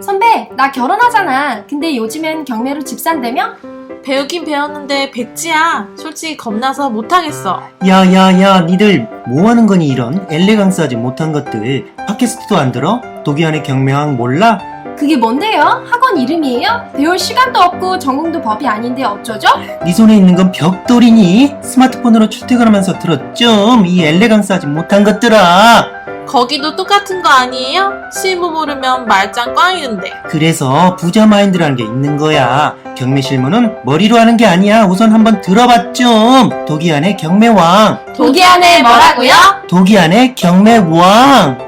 선배, 나 결혼하잖아. 근데 요즘엔 경매로 집 산다며? 배우긴 배웠는데 백지야. 솔직히 겁나서 못하겠어. 야야야 니들 뭐하는 거니 이런 엘레강스하지 못한 것들 팟캐스트도 안 들어? 독이안의 경매왕 몰라? 그게 뭔데요? 학원 이름이에요? 배울 시간도 없고 전공도 법이 아닌데 어쩌죠? 네 손에 있는 건 벽돌이니? 스마트폰으로 출퇴근하면서 들어 좀 이 엘레강스하지 못한 것들아 거기도 똑같은 거 아니에요? 실무 모르면 말짱 꽝이는데. 그래서 부자 마인드라는 게 있는 거야 경매 실무는 머리로 하는 게 아니야 우선 한번 들어봐 좀 독이안의 경매왕 독이 안에 뭐라고요? 독이안의 경매왕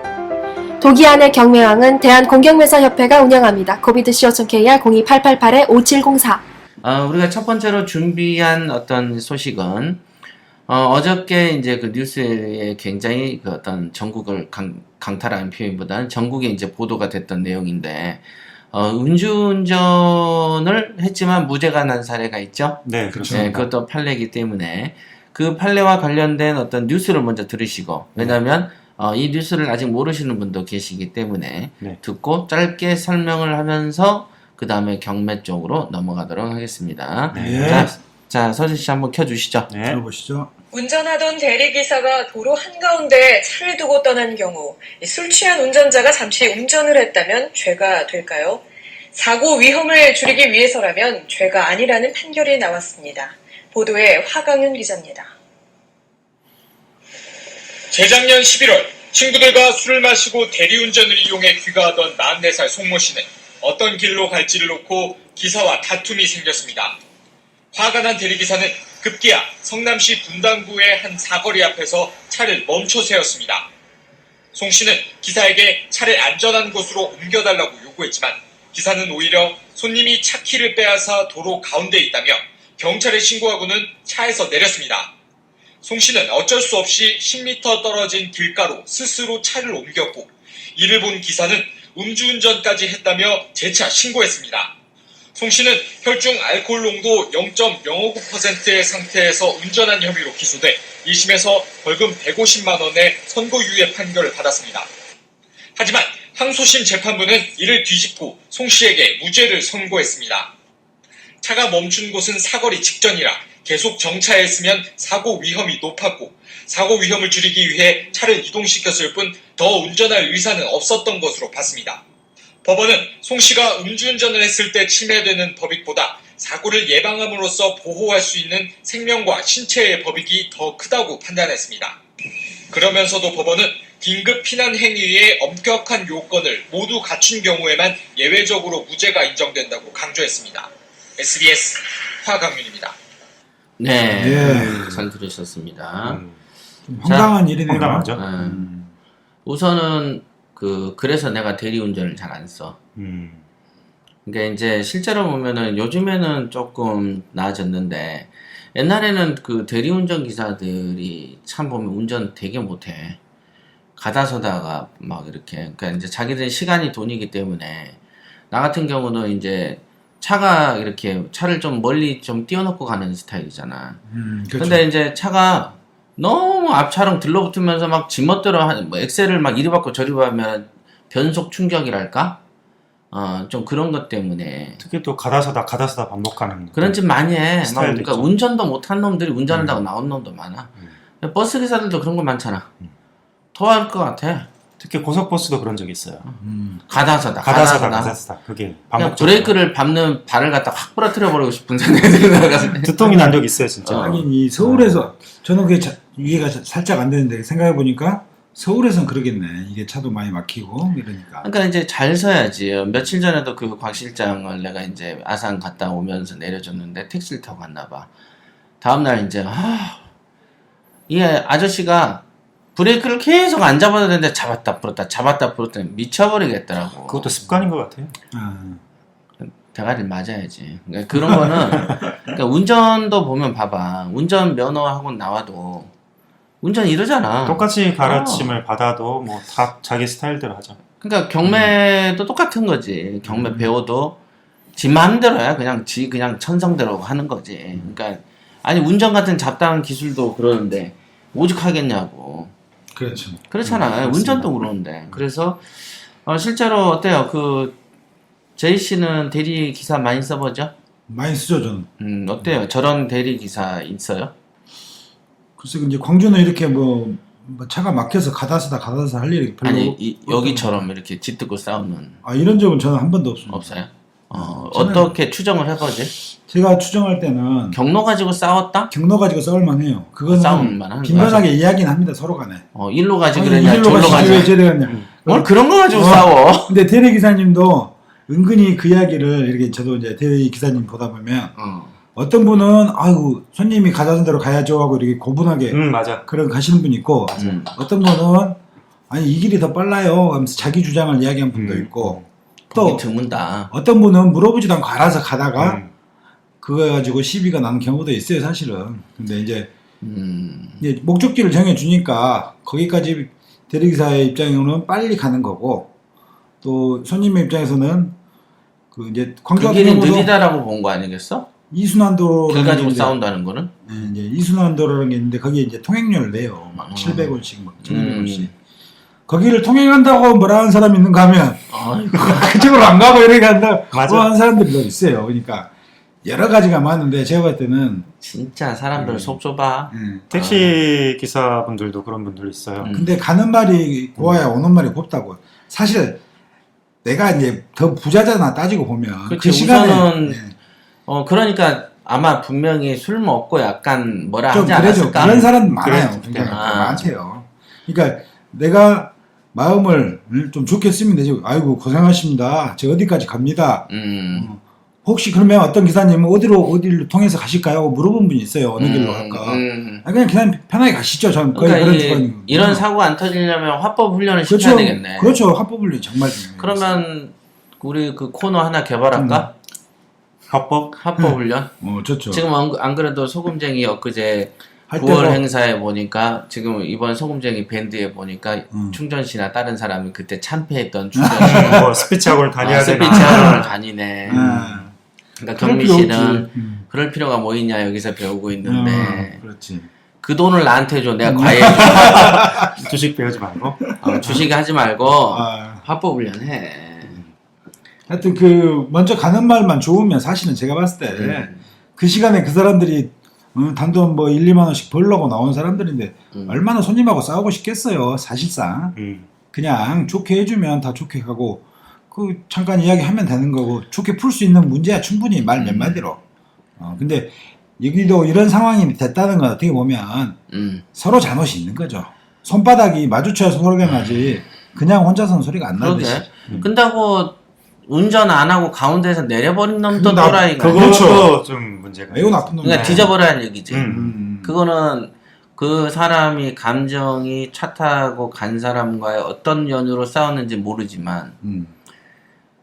독이안의 경매왕은 대한공경매사협회가 운영합니다. 코비드 co.kr 02888-5704 어, 우리가 첫 번째로 준비한 어떤 소식은 어, 저께 이제 그 뉴스에 굉장히 그 어떤 전국을 강, 강탈하는 표현보다는 전국에 이제 보도가 됐던 내용인데 어, 음주운전을 했지만 무죄가 난 사례가 있죠. 네, 그렇죠. 네, 그것도 판례이기 때문에 그 판례와 관련된 어떤 뉴스를 먼저 들으시고 왜냐하면 어, 이 뉴스를 아직 모르시는 분도 계시기 때문에 네. 듣고 짧게 설명을 하면서 그 다음에 경매 쪽으로 넘어가도록 하겠습니다. 네. 자, 자 서진 씨 한번 켜주시죠. 네. 들어보시죠. 운전하던 대리기사가 도로 한가운데 차를 두고 떠난 경우 이술 취한 운전자가 잠시 운전을 했다면 죄가 될까요? 사고 위험을 줄이기 위해서라면 죄가 아니라는 판결이 나왔습니다. 보도에 화강윤 기자입니다. 재작년 11월 친구들과 술을 마시고 대리운전을 이용해 귀가하던 44살 송모 씨는 어떤 길로 갈지를 놓고 기사와 다툼이 생겼습니다. 화가 난 대리기사는 급기야 성남시 분당구의 한 사거리 앞에서 차를 멈춰 세웠습니다. 송 씨는 기사에게 차를 안전한 곳으로 옮겨달라고 요구했지만 기사는 오히려 손님이 차 키를 빼앗아 도로 가운데 있다며 경찰에 신고하고는 차에서 내렸습니다. 송 씨는 어쩔 수 없이 10m 떨어진 길가로 스스로 차를 옮겼고 이를 본 기사는 음주운전까지 했다며 재차 신고했습니다. 송 씨는 혈중 알코올 농도 0.059%의 상태에서 운전한 혐의로 기소돼 1심에서 벌금 150만 원의 선고유예 판결을 받았습니다. 하지만 항소심 재판부는 이를 뒤집고 송 씨에게 무죄를 선고했습니다. 차가 멈춘 곳은 사거리 직전이라 계속 정차했으면 사고 위험이 높았고 사고 위험을 줄이기 위해 차를 이동시켰을 뿐 더 운전할 의사는 없었던 것으로 봤습니다. 법원은 송 씨가 음주운전을 했을 때 침해되는 법익보다 사고를 예방함으로써 보호할 수 있는 생명과 신체의 법익이 더 크다고 판단했습니다. 그러면서도 법원은 긴급 피난 행위의 엄격한 요건을 모두 갖춘 경우에만 예외적으로 무죄가 인정된다고 강조했습니다. SBS 화강윤입니다. 네, 예. 잘 들으셨습니다. 음, 좀 황당한 일이네요. 황당하죠. 음. 우선은 그 그래서 내가 대리운전을 잘 안 써. 음, 그러니까 이제 실제로 보면은 요즘에는 조금 나아졌는데 옛날에는 그 대리운전 기사들이 참 보면 운전 되게 못해. 가다 서다가 막 이렇게 그러니까 이제 자기들 시간이 돈이기 때문에 나 같은 경우는 이제 차가 이렇게 차를 좀 멀리 좀 띄워놓고 가는 스타일이잖아. 음, 그렇죠. 근데 이제 차가 너무 앞차랑 들러붙으면서 막 지멋대로 한, 뭐 엑셀을 막 이리 받고 저리 받으면 변속 충격이랄까? 어, 좀 그런 것 때문에. 특히 또 가다서다 가다서다 반복하는 그런 짓 많이 해. 막, 그러니까 있죠. 운전도 못한 놈들이 운전한다고 음. 나온 놈도 많아. 버스 기사들도 그런 거 많잖아. 음. 더할 것 같아. 특히 고속버스도 그런 적 있어요. 음, 가다서다. 가다서다 가다서다. 가다서다 그게 그냥. 브레이크를 밟는 발을 갖다 확 부러뜨려 버리고 싶은 생각이 들어가서. 두통이 난적 있어요 진짜. 어. 하긴 이 서울에서 저는 그게 자- 이해가 자- 살짝 안 되는데 생각해 보니까 서울에선 그러겠네. 이게 차도 많이 막히고 이러니까. 그러니까 이제 잘 서야지. 며칠 전에도 그 곽 실장을 내가 이제 아산 갔다 오면서 내려줬는데 택시를 타고 갔나 봐. 다음 날 이제 아, 이 아저씨가 브레이크를 계속 안 잡아도 되는데 잡았다 풀었다 잡았다 풀었다 미쳐버리겠더라고. 그것도 습관인 것 같아요. 아, 대가리를 맞아야지. 그러니까 그런 거는 그러니까 운전도 보면 봐봐. 운전 면허하고 나와도 운전 이러잖아. 똑같이 어. 가르침을 받아도 뭐 다 자기 스타일대로 하죠. 그러니까 경매도 똑같은 거지. 경매 음. 배워도 지 마음대로야. 그냥 지 그냥 천성대로 하는 거지. 그러니까 아니 운전 같은 잡다한 기술도 그러는데 오죽 하겠냐고. 그렇죠. 그렇잖아. 음. 운전도 그러는데. 그래서 어, 실제로 어때요? 그 저희 씨는 대리 기사 많이 써보죠? 많이 쓰죠 저는. 음, 어때요? 저런 대리 기사 있어요? 글쎄 이제 광주는 이렇게 뭐, 뭐 차가 막혀서 가다 쓰다 가다 쓰다 할 일이 별로 아니, 이, 없- 여기처럼 이렇게 짙고 싸우는 아 이런 적은 저는 한 번도 없습니다. 없어요? 어, 저는- 어떻게 추정을 해보지? 제가 추정할 때는 경로 가지고 싸웠다? 경로 가지고 싸울 만해요. 그거는 싸울 만한 빈번하게 이야기는 합니다 서로 간에. 어, 일로 가지 아니, 그랬냐, 이리로 절로 가지. 왜 저리 갔냐. 뭘 그런 거 가지고 어. 싸워? 근데 대리 기사님도 은근히 그 이야기를 이렇게 저도 이제 대리 기사님 보다 보면 어. 어떤 분은 아이고 손님이 가자는 대로 가야죠 하고 이렇게 고분하게 음 맞아. 그런 가시는 분이 있고 음. 어떤 분은 아니 이 길이 더 빨라요 하면서 자기 주장을 이야기한 분도 음. 있고 또 또 드문다. 어떤 분은 물어보지도 않고 알아서 가다가 음. 그거 가지고 시비가 나는 경우도 있어요 사실은 근데 이제 음. 이제 목적지를 정해주니까 거기까지 대리기사의 입장으로는 빨리 가는 거고 또 손님의 입장에서는 그 이제 광주 그 같은 길이 경우도 느리다라고 본 거 아니겠어? 이순환도로 길 가지고 싸운다는 거는? 이제 이순환도라는 게 있는데 거기에 이제 통행료를 내요 막 어. 700원씩 막 1,200원씩 음. 거기를 통행한다고 뭐라 하는 사람이 있는가 하면. 그쪽으로 안 가고 이렇게 한다 맞아. 고 하는 사람들이 더 있어요 그러니까 여러 가지가 많은데 제가 봤을 때는 진짜 사람들 음. 속 좁아. 음, 택시 기사분들도 그런 분들 있어요. 음. 근데 가는 말이 고와야 오는 말이 곱다고. 사실 내가 이제 더 부자잖아 따지고 보면 그치, 그 시간에 우선은 네, 어, 그러니까 아마 분명히 술 먹고 약간 뭐라 좀 하지 그래죠. 않았을까? 그런 사람 많아요. 그래, 굉장히 아. 많대요. 그러니까 내가 마음을 좀 좋게 쓰면 되지. 아이고 고생하십니다. 저 어디까지 갑니다. 음. 혹시 그러면 어떤 기사님은 어디로 어디를 통해서 가실까요? 하고 물어본 분이 있어요. 어느 길로 갈까? 음. 아, 그냥 그냥 편하게 가시죠. 저는 거의 그러니까 그런 이, 조건이거든요. 이런 사고가 안 터지려면 화법 훈련을 그렇죠. 시켜야 되겠네. 그렇죠. 합법훈련 정말 중요해요. 그러면 우리 그 코너 하나 개발할까? 합법 합법 훈련? 어, 좋죠. 지금 안, 안 그래도 소금쟁이 엊그제 할 9월 때도 행사에 보니까 지금 이번 소금쟁이 밴드에 보니까 음. 충전 씨나 다른 사람이 그때 참패했던 충전 씨가 뭐 스피치 학원 다녀야 아, 되나? 스피치 학원을 다니네. 아, 그러니까 그럴 경미 필요 씨는 없지. 음. 그럴 필요가 뭐 있냐 여기서 배우고 있는데 어, 그렇지. 그 돈을 나한테 줘 음. 내가 과외 줘 주식 배우지 말고. 어, 주식 하지 말고 아, 합법 훈련해. 하여튼 그 먼저 가는 말만 좋으면 사실은 제가 봤을 때 그 음. 시간에 그 사람들이 어, 단돈 뭐 1, 2만 원씩 벌려고 나온 사람들인데 음. 얼마나 손님하고 싸우고 싶겠어요. 사실상 음. 그냥 좋게 해주면 다 좋게 가고 그 잠깐 이야기하면 되는 거고 좋게 풀 수 있는 문제야 충분히 말몇 음. 마디로. 어, 근데 여기도 이런 상황이 됐다는 건 어떻게 보면 음. 서로 잘못이 있는 거죠. 손바닥이 마주쳐서 소리가 나지 그냥 혼자서는 소리가 안 그러게. 나듯이. 근다고 운전 안 하고 가운데서 내려버린 놈도 나- 또라이가. 그것도 그렇죠. 좀 문제가. 매우. 나쁜 놈이야. 그러니까 뒤져버리는 얘기지. 음. 음. 그거는 그 사람이 감정이 차 타고 간 사람과의 어떤 연유로 싸웠는지 모르지만 음.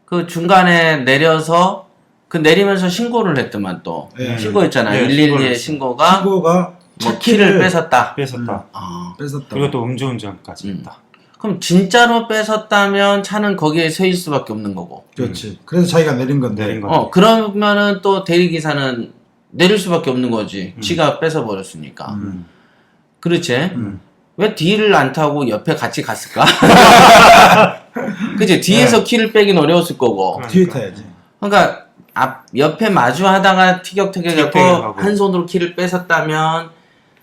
그 중간에 내려서 그 내리면서 신고를 했더만 또 예. 신고했잖아요. 네, 112에 신고를 신고가 친구가 뭐 키를 뺏었다. 뺏었다. 어. 뺏었다. 그리고 또 음주운전까지 음. 했다. 그럼 진짜로 뺏었다면 차는 거기에 서 있을 수밖에 없는 거고. 그렇지. 그래서 자기가 내린 건데. 내린 거. 어 그러면은 또 대리기사는 내릴 수밖에 없는 거지. 음. 지가 뺏어 버렸으니까. 음. 그렇지. 음. 왜 뒤를 안 타고 옆에 같이 갔을까? 그치 뒤에서 키를 빼긴 어려웠을 거고. 그러니까. 뒤에 타야지. 그러니까 앞 옆에 마주하다가 티격태격하고 티격태격하고. 한 손으로 키를 뺏었다면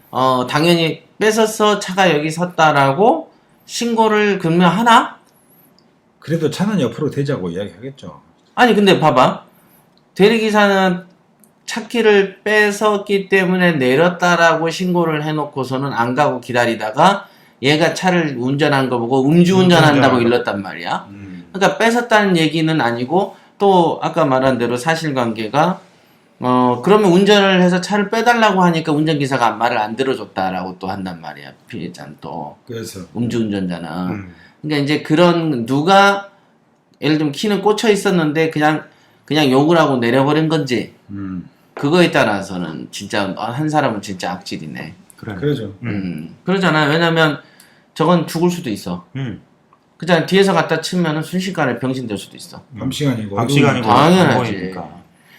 어 당연히 뺏었어 차가 여기 섰다라고 신고를 그러면 하나? 그래도 차는 옆으로 대자고 이야기하겠죠. 아니 근데 봐봐 대리기사는 차 키를 뺏었기 때문에 내렸다라고 신고를 해놓고서는 안 가고 기다리다가 얘가 차를 운전한 거 보고 음주운전한다고 음주운전한다고. 일렀단 말이야. 음. 그러니까 뺏었다는 얘기는 아니고 또 아까 말한 대로 사실관계가 어 그러면 운전을 해서 차를 빼달라고 하니까 운전기사가 말을 안 들어줬다라고 또 한단 말이야 피해자는 또 그래서 음주운전자는 음. 그러니까 이제 그런 누가 예를 들면 키는 꽂혀 있었는데 그냥 그냥 욕을 하고 내려버린 건지 음. 그거에 따라서는 진짜 아, 한 사람은 진짜 악질이네. 그래. 그러죠. 음. 음 그러잖아 왜냐면 저건 죽을 수도 있어. 음. 그잖아 뒤에서 갖다 치면은 순식간에 병신 될 수도 있어. 밤 시간이고. 밤 시간이고 당연하지.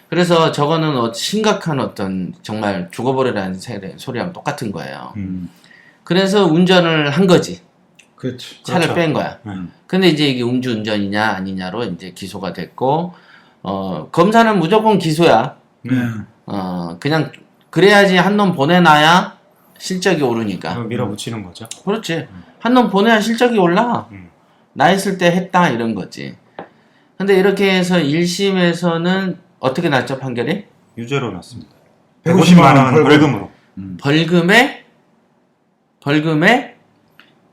그래서 저거는 어, 심각한 어떤 정말 죽어버리라는 소리랑 똑같은 거예요. 음. 그래서 운전을 한 거지. 그렇지. 차를 그렇죠. 뺀 거야. 음. 근데 이제 이게 음주운전이냐 아니냐로 이제 기소가 됐고 어 검사는 무조건 기소야. 네. 어 그냥 그래야지 한 놈 보내놔야 실적이 오르니까. 밀어붙이는 거죠. 그렇지. 한 놈 보내야 실적이 올라. 음. 나 했을 때 했다 이런 거지. 근데 이렇게 해서 1심에서는 어떻게 났죠 판결이? 유죄로 났습니다. 150만 원 150만 원 벌금. 벌금으로. 벌금에 벌금에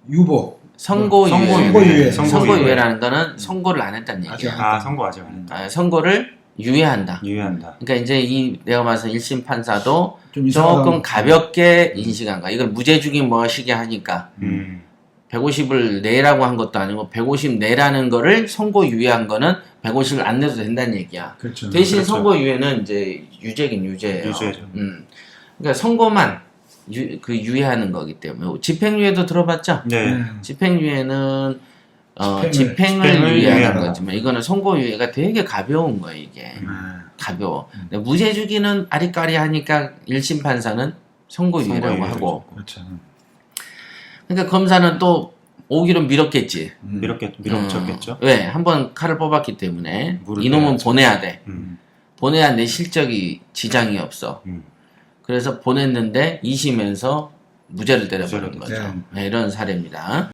유보. 선고 유예. 선고유예. 선고유예라는 거는 선고를 안 했다는 아직 얘기야. 안 아 선고 아직 안 했다. 아, 선고를 유예한다. 유예한다. 그러니까 이제 이 내가 봐서 1심 판사도 좀 이상하다. 조금 가볍게 인식한 거야. 이걸 무죄주기 뭐시게 하니까 음. 150을 내라고 한 것도 아니고 150 내라는 거를 선고 유예한 거는 150을 안 내도 된다는 얘기야. 그렇죠. 대신 그렇죠. 선고 유예는 이제 유죄긴 유죄예요. 유죄죠. 음. 그러니까 선고만 유, 그 유예하는 거기 때문에 집행유예도 들어봤죠? 네. 네. 집행유예는 어, 집행을- 집행을, 집행을 유예하는 거지만 이거는 선고유예가 되게 가벼운 거예요 이게 아, 가벼워. 근데 무죄 주기는 아리까리하니까 1심 판사는 선고유예라고. 하고 그렇죠. 그러니까 검사는 또 오기로 밀었겠지. 음. 밀었겠 밀어붙였겠죠. 어, 왜? 한 번 칼을 뽑았기 때문에 이놈은. 보내야 돼. 음. 보내야 내 실적이 지장이 없어. 음. 그래서 보냈는데 2심에서 무죄를 때려버린 거죠. 네. 네, 이런 사례입니다.